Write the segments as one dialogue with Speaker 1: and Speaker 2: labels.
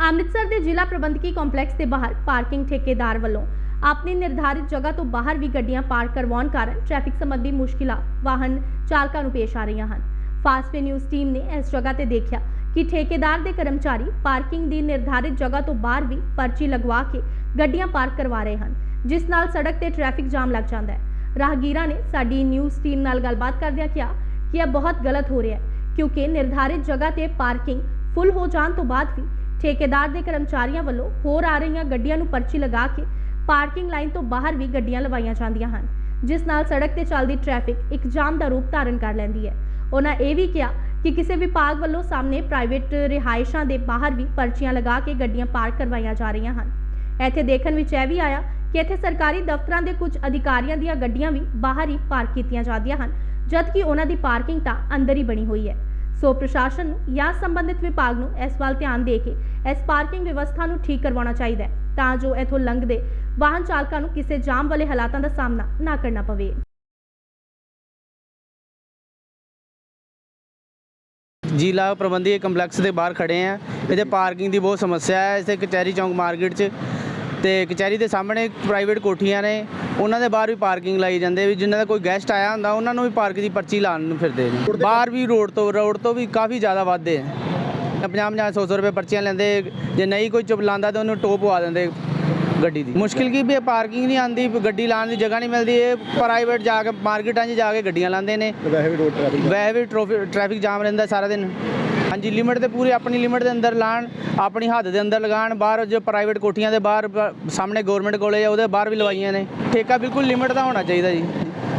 Speaker 1: ਅੰਮ੍ਰਿਤਸਰ ਦੇ ਜ਼ਿਲ੍ਹਾ ਪ੍ਰਬੰਧਕੀ ਕੰਪਲੈਕਸ ਦੇ ਬਾਹਰ ਪਾਰਕਿੰਗ ਠੇਕੇਦਾਰ ਵੱਲੋਂ ਆਪਣੀ ਨਿਰਧਾਰਿਤ ਜਗ੍ਹਾ ਤੋਂ ਬਾਹਰ ਵੀ ਗੱਡੀਆਂ ਪਾਰਕ ਕਰਵਾਉਣ ਕਾਰਨ ਟ੍ਰੈਫਿਕ ਸੰਬੰਧੀ ਮੁਸ਼ਕਿਲਾਂ ਵਾਹਨ ਚਾਲਕਾਂ ਨੂੰ ਪੇਸ਼ ਆ ਰਹੀਆਂ ਹਨ। ਫਾਸਟਵੇ ਨਿਊਜ਼ ਟੀਮ ਨੇ ਇਸ ਜਗ੍ਹਾ ਤੇ ਦੇਖਿਆ ਕਿ ਠੇਕੇਦਾਰ ਦੇ ਕਰਮਚਾਰੀ ਪਾਰਕਿੰਗ ਦੀ ਨਿਰਧਾਰਿਤ ਜਗ੍ਹਾ ਤੋਂ ਬਾਹਰ ਵੀ ਪਰਚੀ ਲਗਵਾ ਕੇ ਗੱਡੀਆਂ ਪਾਰਕ ਕਰਵਾ ਰਹੇ ਹਨ, ਜਿਸ ਨਾਲ ਸੜਕ ਤੇ ਟ੍ਰੈਫਿਕ ਜਾਮ ਲੱਗ ਜਾਂਦਾ ਹੈ। ਰਾਹਗੀਰਾਂ ਨੇ ਸਾਡੀ ਨਿਊਜ਼ ਟੀਮ ਨਾਲ ਗੱਲਬਾਤ ਕਰਦਿਆਂ ਕਿਹਾ ਕਿ ਇਹ ਬਹੁਤ ਗਲਤ ਹੋ ਰਿਹਾ ਹੈ, ਕਿਉਂਕਿ ਨਿਰਧਾਰਿਤ ਜਗ੍ਹਾ ਤੇ ਪਾਰਕਿੰਗ ਫੁੱਲ ਹੋ ਜਾਣ ਤੋਂ ਬਾਅਦ ਵੀ ਠੇਕੇਦਾਰ ਦੇ ਕਰਮਚਾਰੀਆਂ ਵੱਲੋਂ ਹੋਰ ਆ ਰਹੀਆਂ ਗੱਡੀਆਂ ਨੂੰ ਪਰਚੀ ਲਗਾ ਕੇ ਪਾਰਕਿੰਗ ਲਾਈਨ ਤੋਂ ਬਾਹਰ ਵੀ ਗੱਡੀਆਂ ਲਵਾਈਆਂ ਜਾਂਦੀਆਂ ਹਨ, ਜਿਸ ਨਾਲ ਸੜਕ ਤੇ ਚੱਲਦੀ ਟ੍ਰੈਫਿਕ ਇੱਕ ਜਾਮ ਦਾ ਰੂਪ ਧਾਰਨ ਕਰ ਲੈਂਦੀ ਹੈ। ਉਹਨਾਂ ਇਹ ਵੀ ਕਿਹਾ ਕਿ ਕਿਸੇ ਵਿਭਾਗ ਵੱਲੋਂ ਸਾਹਮਣੇ ਪ੍ਰਾਈਵੇਟ ਰਿਹਾਇਸ਼ਾਂ ਦੇ ਬਾਹਰ ਵੀ ਪਰਚੀਆਂ ਲਗਾ ਕੇ ਗੱਡੀਆਂ ਪਾਰਕ ਕਰਵਾਈਆਂ ਜਾ ਰਹੀਆਂ ਹਨ। ਇੱਥੇ ਦੇਖਣ ਵਿੱਚ ਇਹ ਵੀ ਆਇਆ ਕਿ ਇੱਥੇ ਸਰਕਾਰੀ ਦਫ਼ਤਰਾਂ ਦੇ ਕੁਝ ਅਧਿਕਾਰੀਆਂ ਦੀਆਂ ਗੱਡੀਆਂ ਵੀ ਬਾਹਰ ਹੀ ਪਾਰਕ ਕੀਤੀਆਂ ਜਾਂਦੀਆਂ ਹਨ, ਜਦਕਿ ਉਹਨਾਂ ਦੀ ਪਾਰਕਿੰਗ ਤਾਂ ਅੰਦਰ ਹੀ ਬਣੀ ਹੋਈ ਹੈ। ਸੋ ਪ੍ਰਸ਼ਾਸਨ ਨੂੰ ਜਾਂ ਸੰਬੰਧਿਤ ਵਿਭਾਗ ਨੂੰ ਇਸ ਵੱਲ ਧਿਆਨ ਦੇ ਕੇ ਇਸ ਪਾਰਕਿੰਗ ਵਿਵਸਥਾ ਨੂੰ ਠੀਕ ਕਰਵਾਉਣਾ ਚਾਹੀਦਾ ਹੈ, ਤਾਂ ਜੋ ਇਥੋਂ ਲੰਘਦੇ ਵਾਹਨ ਚਾਲਕਾਂ ਨੂੰ ਕਿਸੇ ਜਾਮ ਵਾਲੇ ਹਾਲਾਤਾਂ ਦਾ ਸਾਹਮਣਾ ਨਾ ਕਰਨਾ ਪਵੇ।
Speaker 2: ਜ਼ਿਲ੍ਹਾ ਪ੍ਰਬੰਧਕੀ ਕੰਪਲੈਕਸ ਦੇ ਬਾਹਰ ਖੜੇ ਆ ਇਹਦੇ ਪਾਰਕਿੰਗ ਦੀ ਬਹੁਤ ਸਮੱਸਿਆ ਹੈ। ਇਸੇ ਕਚਹਿਰੀ ਚੌਂਕ ਮਾਰਕੀਟ 'ਚ ਤੇ ਕਚਹਿਰੀ ਦੇ ਸਾਹਮਣੇ ਪ੍ਰਾਈਵੇਟ ਕੋਠੀਆਂ ਨੇ ਉਹਨਾਂ ਦੇ ਬਾਹਰ ਵੀ ਪਾਰਕਿੰਗ ਲਾਈ ਜਾਂਦੇ ਵੀ ਜਿਨ੍ਹਾਂ ਦਾ ਕੋਈ ਗੈਸਟ ਆਇਆ ਹੁੰਦਾ ਉਹਨਾਂ ਨੂੰ ਵੀ ਪਾਰਕ ਦੀ ਪਰਚੀ ਲਾਉਣ ਨੂੰ ਫਿਰਦੇ ਨੇ। ਬਾਹਰ ਵੀ ਰੋਡ ਤੋਂ ਰੋਡ ਤੋਂ ਵੀ ਕਾਫੀ ਜ਼ਿਆਦਾ ਵੱਧਦੇ ਆ। 50 50 100 ਰੁਪਏ ਪਰਚੀਆਂ ਲੈਂਦੇ ਜੇ ਨਹੀਂ ਕੋਈ ਚੁੱਪ ਲਾਉਂਦਾ ਤਾਂ ਉਹਨੂੰ ਟੋਪ ਪਵਾ ਦਿੰਦੇ ਗੱਡੀ ਦੀ। ਮੁਸ਼ਕਿਲ ਕੀ ਵੀ ਪਾਰਕਿੰਗ ਨਹੀਂ ਆਂਦੀ ਗੱਡੀ ਲਾਉਣ ਦੀ ਜਗ੍ਹਾ ਨਹੀਂ ਮਿਲਦੀ ਇਹ ਪ੍ਰਾਈਵੇਟ ਜਾ ਕੇ ਮਾਰਕੀਟਾਂ 'ਚ ਜਾ ਕੇ ਗੱਡੀਆਂ ਲਾਉਂਦੇ ਨੇ।
Speaker 3: ਵੈਸੇ ਵੀ ਰੋਡ ਟ੍ਰੈਫਿਕ
Speaker 2: ਵੈਸੇ ਵੀ ਟ੍ਰੋਫੀ- ਟ੍ਰੈਫਿਕ ਜਾਮ ਰਹਿੰਦਾ ਸਾਰਾ ਦਿਨ। ਹਾਂਜੀ ਲਿਮਿਟ ਤੇ ਪੂਰੀ ਆਪਣੀ ਲਿਮਿਟ ਦੇ ਅੰਦਰ ਲਾਣ, ਆਪਣੀ ਹੱਦ ਦੇ ਅੰਦਰ ਲਗਾਣ, ਬਾਹਰ ਜੋ ਪ੍ਰਾਈਵੇਟ ਕੋਠੀਆਂ ਦੇ ਬਾਹਰ ਸਾਹਮਣੇ ਗਵਰਨਮੈਂਟ ਕੋਲੇ ਆ, ਉਹਦੇ ਬਾਹਰ ਵੀ ਲਵਾਈਆਂ ਨੇ। ਠੇਕਾ ਬਿਲਕੁਲ ਲਿਮਿਟ ਦਾ ਹੋਣਾ ਚਾਹੀਦਾ ਜੀ।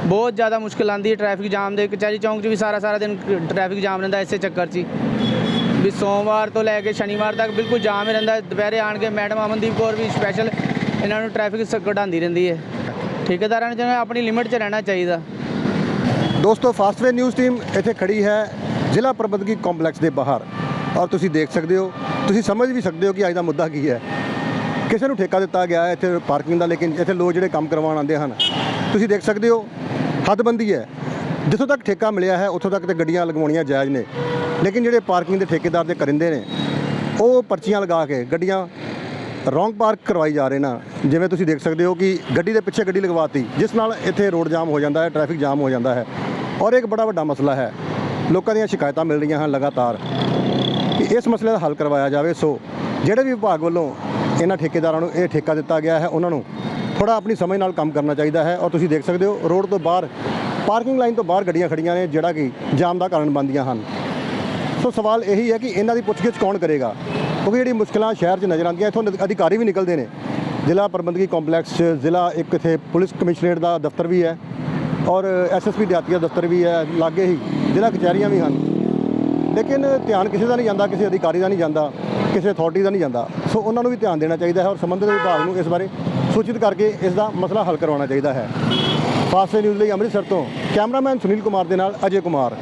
Speaker 2: ਬਹੁਤ ਜ਼ਿਆਦਾ ਮੁਸ਼ਕਿਲ ਆਂਦੀ ਹੈ ਟ੍ਰੈਫਿਕ ਜਾਮ ਦੇ, ਕਚਹਿਰੀ ਚੌਂਕ 'ਚ ਵੀ ਸਾਰਾ ਸਾਰਾ ਦਿਨ ਟ੍ਰੈਫਿਕ ਜਾਮ ਰਹਿੰਦਾ ਇਸੇ ਚੱਕਰ 'ਚ ਹੀ। ਵੀ ਸੋਮਵਾਰ ਤੋਂ ਲੈ ਕੇ ਸ਼ਨੀਵਾਰ ਤੱਕ ਬਿਲਕੁਲ ਜਾਮ ਹੀ ਰਹਿੰਦਾ, ਦੁਪਹਿਰੇ ਆਣ ਕੇ ਮੈਡਮ ਅਮਨਦੀਪ ਕੌਰ ਵੀ ਸਪੈਸ਼ਲ ਇਹਨਾਂ ਨੂੰ ਟ੍ਰੈਫਿਕ ਸ, ਕਢਾਉਂਦੀ ਰਹਿੰਦੀ ਹੈ। ਠੇਕੇਦਾਰਾਂ ਨੇ ਜਿਵੇਂ ਆਪਣੀ ਲਿਮਿਟ 'ਚ ਰਹਿਣਾ ਚਾਹੀਦਾ।
Speaker 3: ਦੋਸਤੋ ਫਾਸਟਵੇ ਨਿਊਜ਼ ਟੀਮ ਇੱਥੇ ਖੜੀ ਹੈ। ਜ਼ਿਲ੍ਹਾ ਪ੍ਰਬੰਧਕੀ ਕੰਪਲੈਕਸ ਦੇ ਬਾਹਰ। ਔਰ ਤੁਸੀਂ ਦੇਖ ਸਕਦੇ ਹੋ, ਤੁਸੀਂ ਸਮਝ ਵੀ ਸਕਦੇ ਹੋ ਕਿ ਅੱਜ ਦਾ ਮੁੱਦਾ ਕੀ ਹੈ। ਕਿਸੇ ਨੂੰ ਠੇਕਾ ਦਿੱਤਾ ਗਿਆ ਹੈ, ਇੱਥੇ ਪਾਰਕਿੰਗ ਦਾ, ਲੇਕਿਨ ਇੱਥੇ ਲੋਕ ਜਿਹੜੇ ਕੰਮ ਕਰਵਾਉਣ ਆਉਂਦੇ ਹਨ, ਤੁਸੀਂ ਦੇਖ ਸਕਦੇ ਹੋ, ਹੱਦਬੰਦੀ ਹੈ। ਜਿੱਥੋਂ ਤੱਕ ਠੇਕਾ ਮਿਲਿਆ ਹੈ, ਉੱਥੋਂ ਤੱਕ ਤੇ ਗੱਡੀਆਂ ਲਗਵਾਉਣੀਆਂ ਜਾਇਜ਼ ਨੇ। ਲੇਕਿਨ ਜਿਹੜੇ ਪਾਰਕਿੰਗ ਦੇ ਠੇਕੇਦਾਰ ਦੇ ਕਰਿੰਦੇ ਨੇ, ਉਹ ਪਰਚੀਆਂ ਲਗਾ ਕੇ ਗੱਡੀਆਂ ਰੋਂਗ ਪਾਰਕ ਕਰਵਾਈ ਜਾ ਰਹੇ ਨਾ। ਜਿਵੇਂ ਤੁਸੀਂ ਦੇਖ ਸਕਦੇ ਹੋ ਕਿ ਗੱਡੀ ਦੇ ਪਿੱਛੇ ਗੱਡੀ ਲਗਵਾਤੀ, ਜਿਸ ਨਾਲ ਇੱਥੇ ਰੋਡ ਜਾਮ ਹੋ ਜਾਂਦਾ ਹੈ, ਟ੍ਰੈਫਿਕ ਜਾਮ ਹੋ ਜਾਂਦਾ ਹੈ। ਔਰ ਇੱਕ ਬੜਾ ਵੱਡਾ ਮਸਲਾ ਹੈ ਲੋਕਾਂ ਦੀਆਂ ਸ਼ਿਕਾਇਤਾਂ ਮਿਲ ਰਹੀਆਂ ਹਨ ਲਗਾਤਾਰ ਕਿ ਇਸ ਮਸਲੇ ਦਾ ਹੱਲ ਕਰਵਾਇਆ ਜਾਵੇ। ਸੋ ਜਿਹੜੇ ਵੀ ਵਿਭਾਗ ਵੱਲੋਂ ਇਹਨਾਂ ਠੇਕੇਦਾਰਾਂ ਨੂੰ ਇਹ ਠੇਕਾ ਦਿੱਤਾ ਗਿਆ ਹੈ, ਉਹਨਾਂ ਨੂੰ ਥੋੜਾ ਆਪਣੀ ਸਮਝ ਨਾਲ ਕੰਮ ਕਰਨਾ ਚਾਹੀਦਾ ਹੈ। ਔਰ ਤੁਸੀਂ ਦੇਖ ਸਕਦੇ ਹੋ, ਰੋਡ ਤੋਂ ਬਾਹਰ, ਪਾਰਕਿੰਗ ਲਾਈਨ ਤੋਂ ਬਾਹਰ ਗੱਡੀਆਂ ਖੜੀਆਂ ਨੇ, ਜਿਹੜਾ ਕਿ ਜਾਮ ਦਾ ਕਾਰਨ ਬਣਦੀਆਂ ਹਨ। ਸੋ ਸਵਾਲ ਇਹੀ ਹੈ ਕਿ ਇਹਨਾਂ ਦੀ ਪੁੱਛਗਿੱਛ ਕੌਣ ਕਰੇਗਾ? ਕਿਉਂਕਿ ਜਿਹੜੀ ਮੁਸ਼ਕਲਾਂ ਸ਼ਹਿਰ 'ਚ ਨਜ਼ਰ ਆਉਂਦੀਆਂ, ਇੱਥੋਂ ਨ- ਅਧਿਕਾਰੀ ਵੀ ਨਿਕਲਦੇ ਨੇ। ਜ਼ਿਲ੍ਹਾ ਪ੍ਰਬੰਧਕੀ ਕੰਪਲੈਕਸ 'ਚ, ਜ਼ਿਲ੍ਹਾ ਇੱਕ ਇੱਥੇ ਪੁਲਿਸ ਕਮਿਸ਼ਨਰੇਟ ਦਾ ਦਫ਼ਤਰ ਵੀ ਹੈ। ਔਰ ਐਸਐਸਪੀ ਦਿਹਾਤੀ ਦਾ ਦਫ਼ਤਰ ਵੀ ਹੈ, ਲਾਗੇ ਹੀ। ਜ਼ਿਲ੍ਹਾ ਕਚਹਿਰੀਆਂ ਵੀ ਹਨ। ਲੇਕਿਨ ਧਿਆਨ ਕਿਸੇ ਦਾ ਨਹੀਂ ਜਾਂਦਾ, ਕਿਸੇ ਅਧਿਕਾਰੀ ਦਾ ਨਹੀਂ ਜਾਂਦਾ, ਕਿਸੇ ਅਥਾਰਟੀ ਦਾ ਨਹੀਂ ਜਾਂਦਾ। ਸੋ ਉਹਨਾਂ ਨੂੰ ਵੀ ਧਿਆਨ ਦੇਣਾ ਚਾਹੀਦਾ ਹੈ ਔਰ ਸੰਬੰਧਿਤ ਵਿਭਾਗ ਨੂੰ ਇਸ ਬਾਰੇ ਸੂਚਿਤ ਕਰਕੇ ਇਸ ਦਾ ਮਸਲਾ ਹੱਲ ਕਰਵਾਉਣਾ ਚਾਹੀਦਾ ਹੈ। ਫਾਸਟ ਨਿਊਜ਼ ਲਈ ਅੰਮ੍ਰਿਤਸਰ ਤੋਂ ਕੈਮਰਾਮੈਨ ਸੁਨੀਲ ਕੁਮਾਰ ਦੇ ਨਾਲ ਅਜੇ ਕੁਮਾਰ।